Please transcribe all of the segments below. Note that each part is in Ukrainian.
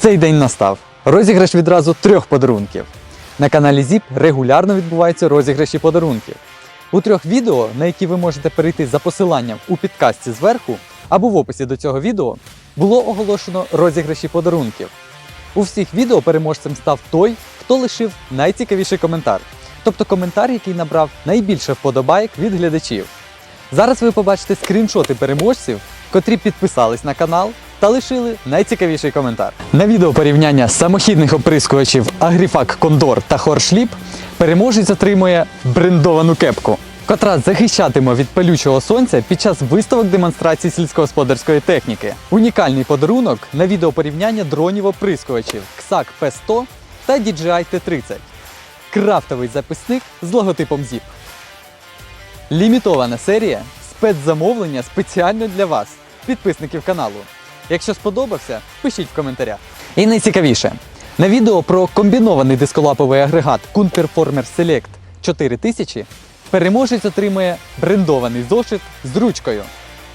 Цей день настав. Розіграш відразу трьох подарунків. На каналі ZIP регулярно відбуваються розіграші подарунків. У трьох відео, на які ви можете перейти за посиланням у підкасті зверху або в описі до цього відео, було оголошено розіграші подарунків. У всіх відео переможцем став той, хто лишив найцікавіший коментар, тобто коментар, який набрав найбільше вподобайок від глядачів. Зараз ви побачите скріншоти переможців, котрі підписались на канал та лишили найцікавіший коментар. На відео порівняння самохідних оприскувачів Агріфак Кондор та Хоршліп переможець отримує брендовану кепку, котра захищатиме від палючого сонця під час виставок демонстрації сільськогосподарської техніки. Унікальний подарунок на відео порівняння дронів оприскувачів XAC P100 та DJI T30. Крафтовий записник з логотипом ZIP. Лімітована серія спецзамовлення спеціально для вас, підписників каналу. Якщо сподобався, пишіть в коментарях. І найцікавіше, на відео про комбінований дисколаповий агрегат Kun Performer Select 4000 переможець отримує брендований зошит з ручкою.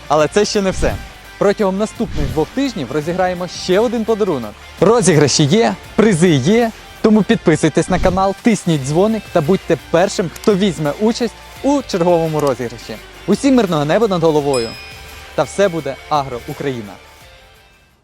Але це ще не все. Протягом наступних двох тижнів розіграємо ще один подарунок. Розіграші є, призи є. Тому підписуйтесь на канал, тисніть дзвоник та будьте першим, хто візьме участь у черговому розіграші. Усім мирного неба над головою! Та все буде Агро Україна!